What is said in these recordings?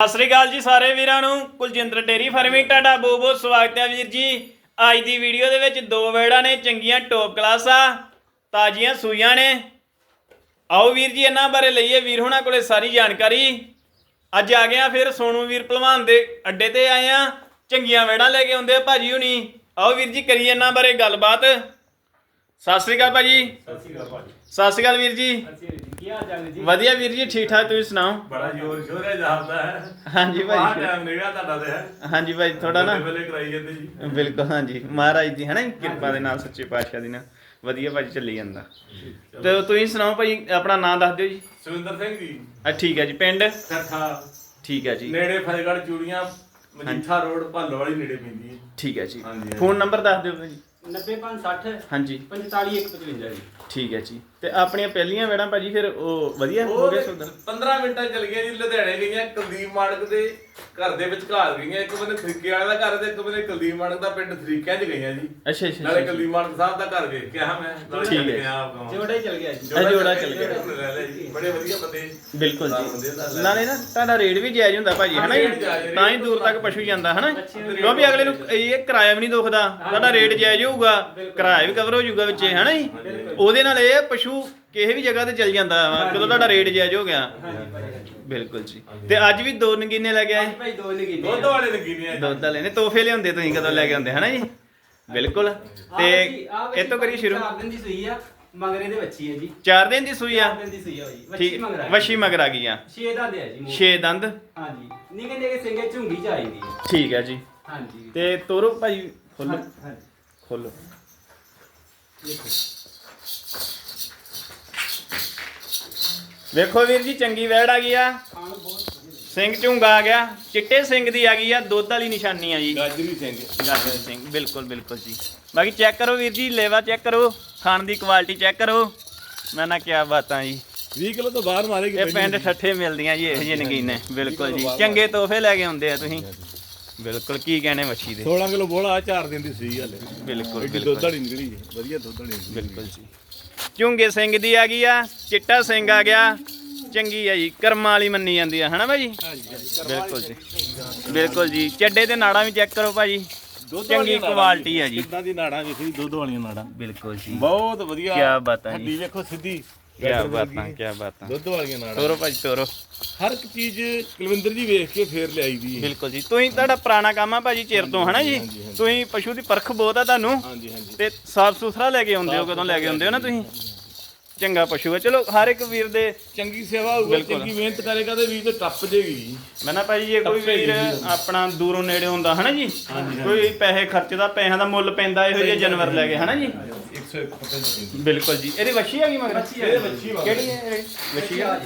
ਸਤਿ ਸ੍ਰੀ ਅਕਾਲ ਜੀ ਸਾਰੇ ਵੀਰਾਂ ਨੂੰ। ਕੁਲਜਿੰਦਰ ਡੇਰੀ ਫਾਰਮਿੰਗ ਤੁਹਾਡਾ ਬਹੁਤ ਬਹੁਤ ਸਵਾਗਤ ਹੈ ਵੀਰ ਜੀ। ਅੱਜ ਦੀ ਵੀਡੀਓ ਦੇ ਵਿੱਚ ਦੋ ਵੇੜਾਂ ਨੇ ਚੰਗੀਆਂ ਟੌਪ ਕਲਾਸ ਆ ਤਾਜ਼ੀਆਂ ਸੂਈਆਂ ਨੇ। ਆਓ ਵੀਰ ਜੀ ਇਹਨਾਂ ਬਾਰੇ ਲਈਏ ਵੀਰ ਹੁਣਾਂ ਕੋਲੇ ਸਾਰੀ ਜਾਣਕਾਰੀ। ਅੱਜ ਆ ਗਏ ਆ ਫਿਰ ਸੋਨੂ ਵੀਰ ਭਲਵਾਨ ਦੇ ਅੱਡੇ ਤੇ ਆਏ ਆ ਚੰਗੀਆਂ ਵੇੜਾਂ ਲੈ ਕੇ ਆਉਂਦੇ ਆ ਭਾਜੀ ਹੁਣੀ। ਆਓ ਵੀਰ ਜੀ ਕਰੀਏ ਇਹਨਾਂ ਬਾਰੇ ਗੱਲਬਾਤ। ਸਤਿ ਸ੍ਰੀ ਅਕਾਲ ਭਾਜੀ। ਸਤਿ ਸ਼੍ਰੀ ਅਕਾਲ ਭਾਜੀ। ਸਤਿ ਸ੍ਰੀ ਅਕਾਲ ਵੀਰ ਜੀ। ਕੀ ਹਾਲ ਚਾਲ ਹੈ ਜੀ। ਵਧੀਆ ਵੀਰ ਜੀ ਠੀਕ ਠਾਕ ਤੁਸੀਂ ਸੁਣਾਓ? ਬੜਾ ਜ਼ੋਰ ਸ਼ੋਰ ਹੈ ਜਾਂਦਾ ਹੈ। ਹਾਂਜੀ ਬਾਹਰ ਭਾਜੀ ਟਾਈਮ ਨਿਗਾ ਤੁਹਾਡਾ ਤੇ ਹੈ। ਹਾਂਜੀ ਭਾਈ ਥੋੜਾ ਨਾ ਵੇਲੇ ਕਰਾਈ ਜਾਂਦੇ ਜੀ। ਬਿਲਕੁਲ ਹਾਂਜੀ। ਮਹਾਰਾਜ ਦੀ ਹਨਾ ਕਿਰਪਾ ਦੇ ਨਾਲ ਸੱਚੇ ਪਾਤਸ਼ਾਹ ਦੀ ਨਾਲ। ਵਧੀਆ ਭਾਜੀ ਚੱਲੀ ਜਾਂਦਾ। ਤੇ ਤੁਸੀਂ ਸੁਣਾਓ ਭਾਈ ਆਪਣਾ ਨਾਮ ਦੱਸ ਦਿਓ ਜੀ। ਸੁਰਿੰਦਰ ਸਿੰਘ ਜੀ। ਆ ਠੀਕ ਹੈ ਜੀ ਪਿੰਡ? ਸੱਠਾ ਠੀਕ ਹੈ ਜੀ। ਨੇੜੇ ਫਤਿਹਗੜ੍ਹ ਚੂੜੀਆਂ ਮਜੀਠਾ ਰੋਡ ਭਾਲੋ ਵਾਲੀ ਨੇੜੇ ਪੈਂਦੀ ਹੈ। ਠੀਕ ਹੈ ਜੀ। ਫੋਨ ਨੰਬਰ ਦੱਸ ਦਿਓ ਭਾਜੀ 9060 ਹਾਂਜੀ। 45155 ਜੀ। ਠੀਕ ਹੈ ਜੀ। ਤੇ ਆਪਣੀਆਂ ਪਹਿਲੀਆਂ ਵੇੜਾਂ ਭਾਜੀ ਫਿਰ ਉਹ ਵਧੀਆ ਹੋ ਗਏ ਸੌਦਾ? 15 ਮਿੰਟਾਂ ਚ ਚਲ ਗਈਆਂ ਜੀ ਲੁਧਿਆਣੇ ਗਈਆਂ ਕੁਲਦੀਪ ਮਾਨਕ ਦੇ। ਘਰ ਦੇ ਵਿੱਚ ਘਾਲ ਗਈਆਂ ਇੱਕ ਬੰਦੇ ਥਰੀਕੇ ਵਾਲੇ ਦਾ ਘਰ ਤੇ ਇੱਕ ਬੰਦੇ ਕੁਲਦੀਪ ਮਾਨਕ ਦਾ ਪਿੰਡ ਥਰੀਕਿਆਂ ਚ ਗਈਆਂ ਜੀ। ਅੱਛਾ ਅੱਛਾ ਨਾਲੇ ਕੁਲਦੀਪ ਮਾਨਕ ਸਾਹਿਬ ਦਾ ਘਰ ਵੇਖ ਕੇ ਆ ਮੈਂ। ਨਾਲੇ ਠੀਕ ਚੱਲ ਹੈ। ਗਿਆ ਆਪ। ਜੋੜਾ ਹੀ ਚਲ ਗਿਆ ਜੀ। ਇਹ ਜੋੜਾ ਚੱਲ ਗਿਆ। ਲੈ ਲੈ ਜੀ, ਬੜੇ ਵਧੀਆ ਬੰਦੇ। ਬਿਲਕੁਲ ਜੀ। ਨਾਲੇ ਨਾ ਤੁਹਾਡਾ ਰੇਟ ਵੀ ਜਾਇਜ਼ ਹੁੰਦਾ ਭਾਜੀ ਹਨਾ ਜੀ? ਤਾਂ ਹੀ ਦੂਰ ਤੱਕ ਪਸ਼ੂ ਜਾਂਦਾ ਹਨਾ? ਕਿਉਂਕਿ ਅਗਲੇ ਨੂੰ ਇਹ ਕਿਰਾਇਆ ਵੀ ਨਹੀਂ ਦੁਖਦਾ। ਤੁਹਾਡਾ ਰੇਟ ਜਾਇਜ਼ ਹੋਊਗਾ। ਕਿਰਾਇਆ ਵੀ ਕਵਰ ਹੋ ਜਾਊਗਾ ਵਿੱਚੇ ਹਨਾ ਜੀ? ਉਹਦੇ ਨਾਲ ਇਹ ਪਸ਼ੂ ਕਿਸੇ ਵੀ ਜਗ੍ਹਾ ਤੇ ਚੱਲ ਜਾਂਦਾ ਵਾ ਜਦੋਂ ਤੁਹਾਡਾ ਰੇਟ ਜਾਇਜ਼ ਹੋ ਗਿਆ। ਹਾਂਜੀ ਬਿਲਕੁਲ ਜੀ। ਤੇ ਅੱਜ ਵੀ ਦੋ ਨਗੀਨੇ ਲੈ ਕੇ ਆਏ? ਅੱਜ ਭਾਈ ਦੋ ਲਗੀ ਦੁੱਧ ਵਾਲੇ ਲੱਗੀ ਨੇ ਦੁੱਧ ਵਾਲੇ ਨੇ ਤੋਹਫੇ ਲਿਆਉਂਦੇ ਤੁਸੀਂ ਕਦੋਂ ਲੈ ਕੇ ਆਉਂਦੇ ਹਨਾ ਜੀ? ਬਿਲਕੁਲ। ਤੇ ਇਹ ਤੋਂ ਕਰੀਏ ਸ਼ੁਰੂ। ਚਾਰ ਦਿਨ ਦੀ ਸੂਈ ਆ ਮਗਰੇ ਦੇ ਬੱਚੀ ਹੈ ਜੀ। 4 ਦਿਨ ਦੀ ਸੂਈ ਆ? ਚਾਰ ਦਿਨ ਦੀ ਸੂਈ ਆ ਭਾਈ ਵੱਛੀ ਠੀਕ ਮੰਗਰਾ ਵਸ਼ੀ ਮਗਰ ਆ ਗਈਆਂ ਛੇ ਦਾ ਦੇ ਆ ਜੀ ਮੂੰਹ। 6 ਦੰਦ? ਹਾਂਜੀ। ਨਿੱਕੇ ਨਿੱਕੇ ਸਿੰਘੇ ਝੁੰਗੀ ਚ ਆਈ ਦੀ ਹੈ ਠੀਕ ਜੀ। ਹਾਂਜੀ। ਤੇ ਤੋਰੋ ਭਾਈ ਖੋਲੋ ਹਾਂ- ਹਾਂਜੀ। ਖੋਲੋ ਦੇਖੋ। ਵੇਖੋ ਵੀਰ ਜੀ ਚੰਗੀ ਵੈੜ ਆ ਗਈ ਆ। ਸਿੰਘ ਝੁੰਗਾ ਆ ਗਿਆ। ਚਿੱਟੇ ਸਿੰਘ ਦੀ ਆ ਗਈ ਆ ਦੁੱਧ ਵਾਲੀ ਨਿਸ਼ਾਨੀ ਆ ਜੀ। ਗਾਜਰੀ ਸਿੰਘ। ਗਾਜਰ ਸਿੰਘ ਬਿਲਕੁਲ ਬਿਲਕੁਲ ਜੀ। ਬਾਕੀ ਚੈੱਕ ਕਰੋ ਵੀਰ ਜੀ ਲੇਵਾ ਚੈੱਕ ਕਰੋ। ਖਾਣ ਦੀ ਕੁਆਲਿਟੀ ਚੈੱਕ ਕਰੋ। ਮੈਂ ਨਾ ਕਿਆ ਬਾਤਾਂ ਜੀ। 20 ਕਿਲੋ ਤੋਂ ਬਾਹਰ ਮਾਰੇਗੀ ਇਹ ਪਿੰਡ ਠੱਠੇ ਮਿਲਦੀਆਂ ਜੀ ਇਹੋ ਜਿਹੇ ਨਗੀਨੇ। ਬਿਲਕੁਲ ਜੀ। ਚੰਗੇ ਤੋਹਫੇ ਲੈ ਕੇ ਆਉਂਦੇ ਆ ਤੁਸੀਂ। ਬਿਲਕੁਲ ਕੀ ਕਹਿਣੇ ਮੱਛੀ ਦੇ। 16 ਕਿਲੋ ਬੋਲਾ 4 ਦਿਨ ਦੀ ਸੂਈ ਹਲੇ ਬਿਲਕੁਲ ਦੁੱਧ ਵਾਲੀ ਨਿਕਲੀ ਵਧੀਆ ਦੁੱਧ ਵਾਲੀ। ਬਿਲਕੁਲ ਜੀ। ਝੁੰਗੇ ਸਿੰਘ ਦੀ ਆ ਗਈ ਆ ਚਿੱਟਾ ਸਿੰਘ ਆ ਗਿਆ। ਚੰਗੀ ਆ ਜੀ ਕਰਮਾਂ ਵਾਲੀ ਮੰਨੀ ਜਾਂਦੀ ਆ ਹਨਾ ਭਾਜੀ ਬਿਲਕੁਲ ਜੀ। ਬਿਲਕੁਲ ਜੀ। ਚੱਡੇ ਤੇ ਨਾੜਾਂ ਵੀ ਚੈੱਕ ਕਰੋ ਭਾਜੀ। ਚੰਗੀ ਕੁਆਲਿਟੀ ਆ ਜੀ। ਕਿੱਦਾਂ ਦੀ ਨਾੜਾਂ ਵੇਖੀ ਦੁੱਧ ਵਾਲੀਆਂ ਨਾੜਾਂ? ਬਿਲਕੁਲ ਜੀ। ਬਹੁਤ ਵਧੀਆ। ਕਿਆ ਬਾਤਾਂ ਜੀ। ਹੱਡੀ ਵੇਖੋ ਸਿੱਧੀ। ਕਿਆ ਬਾਤਾਂ ਕਿਆ ਬਾਤਾਂ। ਦੁੱਧ ਵਾਲੀਆਂ ਨਾੜਾਂ। ਤੋਰੋ ਭਾਜੀ ਤੋਰੋ। ਹਰ ਇੱਕ ਚੀਜ਼ ਕੁਲਵਿੰਦਰ ਜੀ ਵੇਖ ਕੇ ਫੇਰ ਲਿਆਈ ਦੀ ਹੈ ਬਿਲਕੁਲ ਜੀ। ਤੁਸੀਂ ਤੁਹਾਡਾ ਪੁਰਾਣਾ ਕੰਮ ਆ ਭਾਜੀ ਚਿਰ ਤੋਂ ਹਨਾ ਜੀ। ਤੁਸੀਂ ਪਸ਼ੂ ਦੀ ਪਰਖ ਬਹੁਤ ਆ ਤੁਹਾਨੂੰ। ਹਾਂਜੀ ਹਾਂਜੀ। ਤੇ ਸਾਫ਼ ਸੁਥਰਾ ਲੈ ਕੇ ਆਉਂਦੇ ਹੋ ਕਦੋਂ ਲੈ ਕੇ ਆਉਂਦੇ ਹੋ ਨਾ ਤੁਸੀਂ? ਚੰਗਾ ਪਸ਼ੂ ਹੈ ਚਲੋ ਹਰ ਇੱਕ ਵੀਰ ਦੇ ਚੰਗੀ ਸੇਵਾ ਹੋਊਗਾ। ਚੰਗੀ ਮਿਹਨਤ ਕਰੇਗਾ ਤੇ ਵੀਰ ਤੇ ਟੱਪ ਜੇਗੀ ਮੈਂ ਨਾ ਭਾਈ ਜੇ ਕੋਈ ਵੀਰ ਆਪਣਾ ਦੂਰੋਂ ਨੇੜੇ ਹੁੰਦਾ ਹਨਾ ਜੀ? ਕੋਈ ਪੈਸੇ ਖਰਚਦਾ ਪੈਸਿਆਂ ਦਾ ਮੁੱਲ ਪੈਂਦਾ ਇਹੋ ਜਿਹੇ ਜਾਨਵਰ ਲੈ ਕੇ ਹਨਾ ਜੀ? 101% ਬਿਲਕੁਲ ਜੀ। ਇਹਦੀ ਵੱਛੀ ਆ ਗਈ ਮਗਰ? ਵੱਛੀ ਆ ਇਹ ਵੱਛੀ ਵਾ। ਕਿਹੜੀ ਹੈ ਇਹ? ਵੱਛੀ ਆ ਆ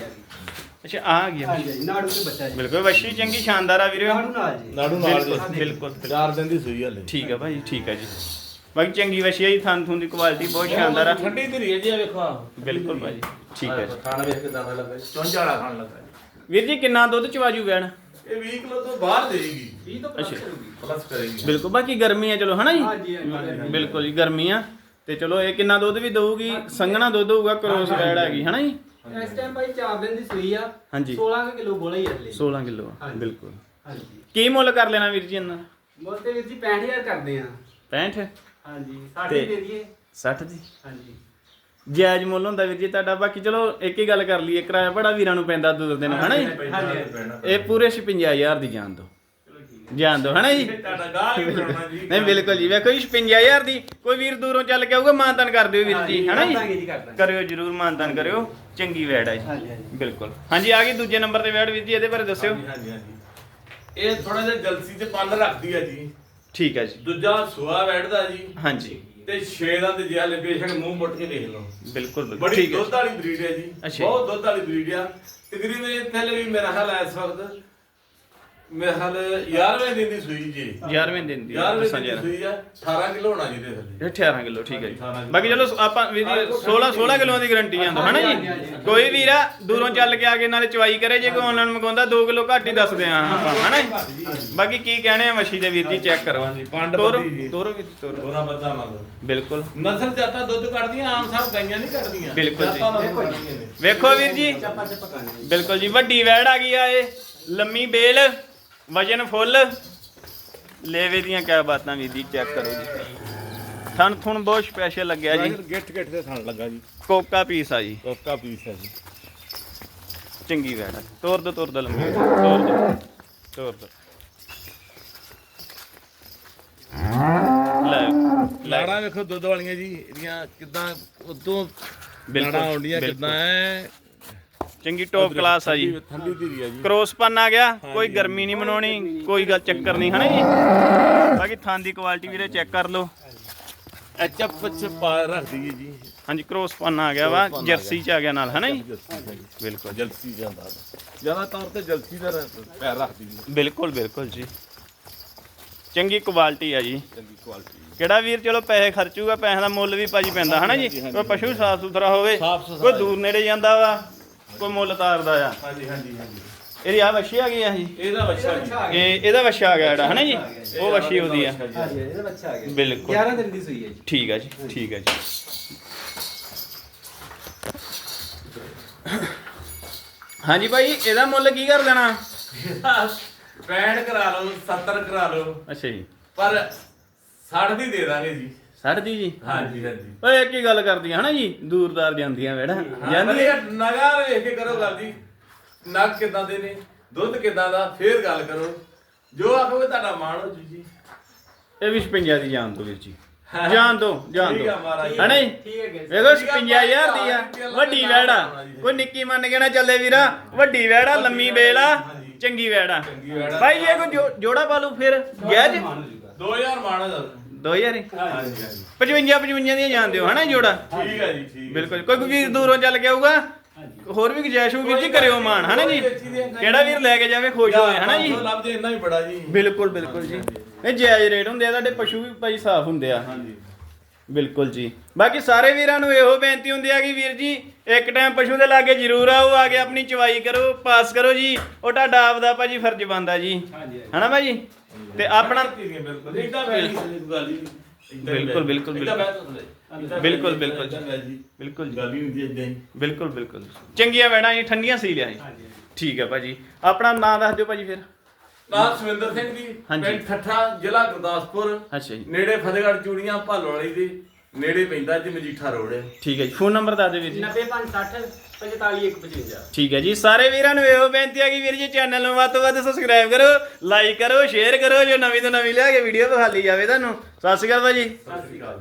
ਅੱਛਾ ਆ ਆ। ਗਈ ਹਾਂਜੀ, ਨਾੜੂ ਤੇ ਬੱਚਾ ਜੀ। ਬਿਲਕੁਲ ਵੱਛੀ ਚੰਗੀ ਸ਼ਾਨਦਾਰ ਆ ਵੀਰੇ। ਨਾੜੂ ਨਾਲ ਜੀ। ਨਾੜੂ ਨਾਲ ਬਿਲਕੁਲ। ਬਿਲਕੁਲ ਚਾਰ ਦਿਨ ਦੀ ਸੂਈ ਹਲੇ। ਠੀਕ ਆ ਭਾਈ ਠੀਕ ਆ ਜੀ। ਬਾਕੀ ਚੰਗੀ ਵੱਛੀ ਆ ਜੀ। ਥਣ ਥੁਣ ਦੀ ਕੁਆਲਿਟੀ ਬਹੁਤ ਸ਼ਾਨਦਾਰ ਆ। ਠੰਡੀ ਧਰੀ ਹੈ ਜੀ ਆ ਵੇਖੋ। ਬਿਲਕੁਲ ਭਾਜੀ ਠੀਕ ਹੈ ਜੀ। ਖਾਣਾ ਵੇਖ ਕੇ ਦਾਦਾ ਲੱਗਾ ਚੁੰਝ ਵਾਲਾ ਖਾਣ ਲੱਗਾ ਵੀਰ ਜੀ ਕਿੰਨਾ ਦੁੱਧ ਚਵਾਜੂ ਵੈਣ? ਇਹ 20 ਕਿਲੋ ਤੋਂ ਬਾਹਰ ਦੇਗੀ 20 ਤੋਂ ਪਲੱਸ। ਕਰੂਗੀ ਪਲੱਸ ਕਰੇਗੀ। ਬਿਲਕੁਲ ਬਾਕੀ ਗਰਮੀ ਆ ਚਲੋ ਹਨਾ ਜੀ? ਹਾਂਜੀ ਹਾਂਜੀ। ਬਿਲਕੁਲ ਜੀ ਗਰਮੀ ਆ। ਤੇ ਚਲੋ ਇਹ ਕਿੰਨਾ ਦੁੱਧ ਵੀ ਦਊਗੀ? ਸੰਘਣਾ ਦੁੱਧ ਹੋਊਗਾ ਕਰੋਸ ਵੈੜ ਹੈਗੀ ਹਨਾ ਜੀ? ਇਸ ਟਾਈਮ ਭਾਈ 4 ਦਿਨ ਦੀ ਸੂਈ ਆ। ਹਾਂਜੀ। 16 ਕੁ ਕਿਲੋ ਬੋਲਾ ਹੀ ਅਗਲੇ 16 ਕਿਲੋ। ਬਿਲਕੁਲ। ਹਾਂਜੀ। ਕੀ ਮੁੱਲ ਕਰ ਲੈਣਾ ਵੀਰ ਜੀ ਇਹਨਾਂ ਮੁੱਲ ਤੇ ਵੀਰ ਜੀ 65000 ਕਰਦੇ ਆ। 65 ਹਾਂਜੀ 60 ਤੇ- ਦੇ ਦਈਏ। 60 ਦੀ ਹਾਂਜੀ। ਜਾਇਜ਼ ਮੁੱਲ ਹੁੰਦਾ ਵੀਰ ਜੀ ਤੁਹਾਡਾ। ਬਾਕੀ ਚਲੋ ਇੱਕ ਹੀ ਗੱਲ ਕਰ ਲਈਏ ਕਿਰਾਇਆ ਬੜਾ ਵੀਰਾਂ ਨੂੰ ਪੈਂਦਾ ਦੇ ਨੂੰ ਹਨਾ ਇਹ ਪੂਰੇ 56000 ਦੀ ਜਾਣ ਦੋ। ਜਾਣ ਦੋ ਹਨਾ ਜੀ? ਤੁਹਾਡਾ ਗਾਹ ਹੀ ਬਣਾਉਣਾ ਜੀ। ਨਹੀਂ ਬਿਲਕੁਲ ਜੀ ਵੇਖੋ ਜੀ 56000 ਦੀ ਕੋਈ ਵੀਰ ਦੂਰੋਂ ਚੱਲ ਕੇ ਆਊਗਾ ਮਾਨਤਨ ਕਰ ਦਿਓ ਵੀਰ ਜੀ ਹਨਾ ਜੀ? ਕਰਿਓ ਜਰੂਰ ਮਾਨਤਨ ਕਰਿਓ ਚੰਗੀ ਵੈੜ ਹੈ ਜੀ। ਬਿਲਕੁਲ। ਹਾਂਜੀ ਆ ਗਈ ਦੂਜੇ ਨੰਬਰ ਤੇ ਵੈੜ ਵੀਰ ਜੀ ਇਹਦੇ ਬਾਰੇ ਦੱਸਿਓ। ਹਾਂਜੀ ਹਾਂਜੀ ਹਾਂਜੀ। ਇਹ ਥੋੜਾ ਜਿਹਾ ਜਲਸੀ ਤੇ ਪੰਨ ਰੱਖਦੀ ਹੈ ਜੀ। ਠੀਕ ਹੈ ਜੀ। ਦੂਜਾ ਸੁਆ ਬੈਠਦਾ ਜੀ। ਹਾਂਜੀ। ਤੇ ਛੇ ਦਾ ਤੇ ਜਿਆ ਬੇਸ਼ੱਕ ਮੂੰਹ ਮੁੱਟ ਕੇ ਦੇਖ ਲਓ। ਬਿਲਕੁਲ ਬਿਲਕੁਲ। ਬੜੀ ਠੀਕ ਹੈ ਦੁੱਧ ਵਾਲੀ ਬਰੀਡ ਹੈ ਜੀ। ਬਹੁਤ ਦੁੱਧ ਵਾਲੀ ਬਰੀਡ ਆ। ਤਕਰੀਬਨ ਇਹ ਥੱਲੇ ਵੀ ਮੇਰਾ ਹਾਲ ਹੈ ਇਸ ਵਕਤ ਮੇਰਾ ਹਾਲ 11ਵੇਂ ਦਿਨ ਦੀ ਸੂਈ ਜੀ। 11ਵੇਂ ਦਿਨ ਦੀ 11ਵੇਂ ਦੱਸਾਂ ਦਿਨ ਜਰਾ। ਦੀ ਸੂਈ ਆ 18 ਕਿਲੋ ਹੋਣਾ ਜੀ ਦੇ ਥੱਲੇ। ਇਹ 18 ਕਿਲੋ ਠੀਕ ਹੈ ਜੀ। 18 ਬਾਕੀ ਚਲੋ ਆਪਾਂ ਵੀਰ ਜੀ 16 16 ਕਿਲੋ ਦੀ ਗਾਰੰਟੀ ਜਾਂਦਾ ਹਨਾ ਜੀ? ਕੋਈ ਵੀਰ ਆ ਦੂਰੋਂ ਚੱਲ ਕੇ ਆ ਕੇ ਨਾਲੇ ਚਵਾਈ ਕਰੇ ਜੇ ਕੋਈ ਆਨਲਾਈਨ ਮੰਗਵਾਉਂਦਾ 2 ਕਿਲੋ ਘੱਟ ਹੀ ਦੱਸਦੇ ਆ ਆਪਾਂ ਹਨਾ ਜੀ? ਬਾਕੀ ਕੀ ਕਹਿਣੇ ਆ ਮੱਛੀ ਦੇ ਵੀਰ ਜੀ ਚੈੱਕ ਕਰੋ। ਪੰਡ ਤੋਰੋ ਬੱਧੀ ਜੀ। ਤੋਰੋ ਜੀ, ਤੋਰੋ। ਉਹਦਾ ਬੱਚਾ ਮੰਗ ਬਿਲਕੁਲ। ਨਸਲ ਜਾਤਾਂ ਦੁੱਧ ਕੱਢਦੀਆਂ ਆਮ ਸਭ ਗਾਈਆਂ ਨਹੀਂ ਕੱਢਦੀਆਂ। ਬਿਲਕੁਲ ਜੀ। ਵੇਖੋ ਵੀਰ ਜੀ। ਬਿਲਕੁਲ ਜੀ ਵੱਡੀ ਵੈੜ ਆ ਗਈ ਆ ਇਹ ਲੰਮੀ ਬੇਲ। ਵਜਨ ਫੁੱਲ। ਲੇਵੇ ਦੀਆਂ ਕਿਆ ਬਾਤਾਂ ਵੀਰ ਜੀ ਚੈੱਕ ਕਰੋ ਜੀ। ਥਣ ਥੁਣ ਬਹੁਤ ਸਪੈਸ਼ਲ ਲੱਗਿਆ ਜੀ। ਗਿੱਟ ਗਿੱਟ ਦੇ ਥਣ ਲੱਗਾ ਜੀ। ਕੋਕਾ ਪੀਸ ਆ ਜੀ। ਕੋਕਾ ਪੀਸ ਹੈ ਜੀ। ਚੰਗੀ ਵੈੜ ਆ। ਤੋਰ ਦੋ ਤੋਰ ਦੋ ਲੰਮੀ। ਤੋਰ ਦੋ ਤੋਰ ਦੋ ਲੈ। ਲਾੜਾ ਵੇਖੋ ਦੁੱਧ ਵਾਲੀਆਂ ਜੀ ਇਹਦੀਆਂ ਕਿਦਾਂ ਉਦੋਂ ਬਿਲਕੁਲ, ਲਾੜਾ ਆਉਂਦੀਆਂ। ਕਿਦਾਂ ਐ। ਚੰਗੀ ਟੌਪ ਕਲਾਸ ਆ ਜੀ। ਠੰਡੀ ਧੀਰੀ ਆ ਜੀ। ਕ੍ਰੋਸ ਪਨ ਆ ਗਿਆ ਕੋਈ ਗਰਮੀ ਨਹੀਂ ਮਨਾਉਣੀ ਕੋਈ ਗੱਲ ਚੱਕਰ ਨਹੀਂ ਹਨਾ ਜੀ? ਬਾਕੀ ਥਾਂ ਦੀ ਕੁਆਲਿਟੀ ਵੀਰੇ ਚੈੱਕ ਕਰ ਲਓ। ਐਚਐਫ ਚ ਪਾ ਰੱਖਦੀ ਹੈ ਜੀ। ਹਾਂਜੀ ਕ੍ਰੋਸ ਪਨ ਆ ਗਿਆ ਵਾ ਜਰਸੀ ਚ ਆ ਗਿਆ ਨਾਲ ਹਨਾ ਜੀ। ਬਿਲਕੁਲ। ਜਲਸੀ ਜਾਂਦਾ ਜ਼ਿਆਦਾ ਤੌਰ ਤੇ ਜਲਸੀ ਦਾ ਪੈਰ ਰੱਖਦੀ ਜੀ ਬਿਲਕੁਲ ਬਿਲਕੁਲ ਜੀ। ਚੰਗੀ ਕੁਆਲਿਟੀ ਆ ਜੀ। ਚੰਗੀ ਕੁਆਲਿਟੀ ਕਿਹੜਾ ਵੀਰ ਚਲੋ ਪੈਸੇ ਖਰਚੂਗਾ ਪੈਸੇ ਦਾ ਮੁੱਲ ਵੀ ਭਾਜੀ ਪੈਂਦਾ ਹਨਾ ਜੀ? ਕੋਈ ਪਸ਼ੂ ਸਾਫ਼ ਸੁਥਰਾ ਹੋਵੇ ਕੋਈ ਦੂਰ ਨੇੜੇ ਜਾਂਦਾ ਵਾ। ਕੋਈ ਮੁੱਲ ਤਾਰਦਾ ਆ। ਹਾਂਜੀ ਹਾਂਜੀ ਹਾਂਜੀ। ਇਹਦੀ ਆ ਵੱਛੀ ਆ ਗਈ ਆ ਜੀ? ਇਹਦਾ ਬੱਚਾ ਜੀ ਇਹ ਇਹਦਾ ਵੱਛਾ ਆ ਗਿਆ ਜਿਹੜਾ ਹਨਾ ਜੀ? ਉਹ ਵੱਛੀ ਉਹਦੀ ਆ। ਹਾਂਜੀ ਇਹਦਾ ਬੱਚਾ ਆ ਗਿਆ। ਬਿਲਕੁਲ। 11 ਦਿਨ ਦੀ ਸੂਈ ਹੈ ਜੀ। ਠੀਕ ਆ ਜੀ ਠੀਕ ਆ ਜੀ। ਹਾਂਜੀ ਭਾਈ ਇਹਦਾ ਮੁੱਲ ਕੀ ਕਰ ਦੇਣਾ 65 ਕਰਾ ਲਓ 70 ਕਰਾ ਲਓ। ਅੱਛਾ ਜੀ। ਪਰ 60 ਦੀ ਦੇ ਦਾਂਗੇ ਜੀ। ਸਰ ਜੀ? ਜੀ ਹਾਂਜੀ ਹਾਂਜੀ। ਓਏ ਇੱਕ ਹੀ ਗੱਲ ਕਰਦੀਆਂ ਹਨਾ ਜੀ? ਦੂਰਦਾਰ ਜਾਂਦੀਆਂ ਵੇੜਾ। ਜਾਂਦੀ ਜਾਂਦੀ ਨਗਾਰ ਵੇਖ ਕੇ ਕਰੋ ਗੱਲ ਜੀ। ਨਗ ਕਿਦਾਂ ਦੇ ਨੇ ਦੁੱਧ ਕਿਦਾਂ ਦਾ ਫੇਰ ਗੱਲ ਕਰੋ। ਜੋ ਆਖੋਗੇ ਤੁਹਾਡਾ ਮਾਣ ਹੋ ਜੂ ਜੀ। ਇਹ ਵੀ 56 ਦੀ ਜਾਨ ਤੋਂ ਵੀਰ ਜੀ ਜਾਨ ਤੋਂ ਜਾਨ ਠੀਕ ਤੋਂ। ਆ ਮਹਾਰਾਜ ਹਨਾ ਜੀ? ਠੀਕ ਹੈ ਜੀ। ਵੇਖੋ 55000 ਦੀ ਆ। ਵੱਡੀ ਵੈੜਾ। ਕੋਈ ਨਿੱਕੀ ਮੰਨ ਕੇ ਨਾ ਚੱਲੇ ਵੀਰਾ। ਵੱਡੀ ਵੈੜਾ ਲੰਮੀ ਬੇਲ ਆ। ਚੰਗੀ ਵੈੜਾ। ਚੰਗੀ ਵੈੜ। ਆ। ਭਾਈ ਇਹ ਜੋ- ਜੋੜਾ ਪਾ ਲੂ ਫਿਰ। ਹੋ ਜਾਊਗਾ 2000 ਮਾਣ ਹੋ 2000 ਹੀ? ਹਾਂਜੀ ਹਾਂਜੀ। 55 55 ਦੀਆਂ ਜਾਣਦੇ ਹੋ ਹਨਾ ਜੋੜਾ? ਠੀਕ ਹੈ ਜੀ ਠੀਕ। ਬਿਲਕੁਲ। ਕੋਈ ਵੀਰ ਦੂਰੋਂ ਚੱਲ ਕੇ ਆਊਗਾ? ਹੋਰ ਵੀ ਗੁਜਾਇਸ਼ ਹੋਊਗੀ ਜੀ ਕਰਿਓ ਮਾਨ ਹਨਾ ਜੀ? ਕਿਹੜਾ ਵੀਰ ਲੈ ਕੇ ਜਾਵੇ ਖੁਸ਼ ਹੋਏ ਹਨਾ ਜੀ? ਲੱਭ ਜੇ ਇੰਨਾ ਹੀ ਬੜਾ ਜੀ। ਬਿਲਕੁਲ ਬਿਲਕੁਲ ਜੀ। ਇਹ ਜਾਇਜ਼ ਰੇਟ ਹੁੰਦੇ ਆ ਤੁਹਾਡੇ ਪਸ਼ੂ ਵੀ ਭਾਈ ਸਾਫ਼ ਹੁੰਦੇ ਆ। ਹਾਂਜੀ। ਬਿਲਕੁਲ ਜੀ। ਬਾਕੀ ਸਾਰੇ ਵੀਰਾਂ ਨੂੰ ਇਹੋ ਬੇਨਤੀ ਹੁੰਦੀ ਆ ਕਿ ਵੀਰ ਜੀ ਇੱਕ ਟਾਈਮ ਪਸ਼ੂ ਦੇ ਲਾਗੇ ਜ਼ਰੂਰ ਆਓ ਆ ਕੇ ਆਪਣੀ ਚਵਾਈ ਕਰੋ ਪਾਸ ਕਰੋ ਜੀ। ਉਹ ਤੁਹਾਡਾ ਆਪਦਾ ਭਾਜੀ ਫਰਜ਼ ਬਣਦਾ ਜੀ। ਹਾਂਜੀ। ਹਨਾ ਭਾਜੀ? ਤੇ ਆਪਣਾ ਬਿਲਕੁਲ ਬਿਲਕੁਲ, ਬਿਲਕੁਲ, ਬਿਲਕੁਲ। ਬਿਲਕੁਲ, ਬਿਲਕੁਲ। ਬਿਲਕੁਲ ਚੰਗੀਆਂ ਵੈਣਾ ਜੀ ਠੰਡੀਆਂ ਸੀ ਲਿਆ ਜੀ ਠੀਕ ਹੈ ਭਾਜੀ। ਆਪਣਾ ਨਾਮ ਦੱਸ ਦਿਓ ਭਾਜੀ ਫਿਰ। ਨਾਮ ਸੁਵਿੰਦਰ ਸਿੰਘ ਜੀ। ਪਿੰਡ ਠੱਠਾ ਜ਼ਿਲ੍ਹਾ ਗੁਰਦਾਸਪੁਰ। ਅੱਛਾ ਜੀ। ਨੇੜੇ ਫਤਿਹਗੜ੍ਹ ਚੂੜੀਆਂ ਭਾਲੋ ਵਾਲੀ ਦੇ। ਨੇੜੇ ਪੈਂਦਾ ਜੀ ਮਜੀਠਾ ਰੋਡ ਹੈ। ਠੀਕ ਹੈ ਜੀ ਫੋਨ ਨੰਬਰ ਦੱਸ ਦਿਓ ਵੀਰ ਜੀ। 9560 45155 ਠੀਕ ਹੈ ਜੀ ਸਾਰੇ ਵੀਰਾਂ ਨੂੰ ਇਹੋ ਬੇਨਤੀ ਹੈ ਕਿ ਵੀਰ ਜੀ ਚੈਨਲ ਨੂੰ ਵੱਧ ਤੋਂ ਵੱਧ ਸਬਸਕ੍ਰਾਈਬ ਕਰੋ ਲਾਈਕ ਕਰੋ ਸ਼ੇਅਰ ਕਰੋ ਜੋ ਨਵੀਂ ਤੋਂ ਨਵੀਂ ਲਿਆ ਕੇ ਵੀਡੀਓ ਵਿਖਾਲੀ ਜਾਵੇ ਤੁਹਾਨੂੰ। ਸਤਿ ਸ਼੍ਰੀ ਅਕਾਲ ਭਾਜੀ। ਸਤਿ ਸ਼੍ਰੀ ਅਕਾਲ ਜੀ।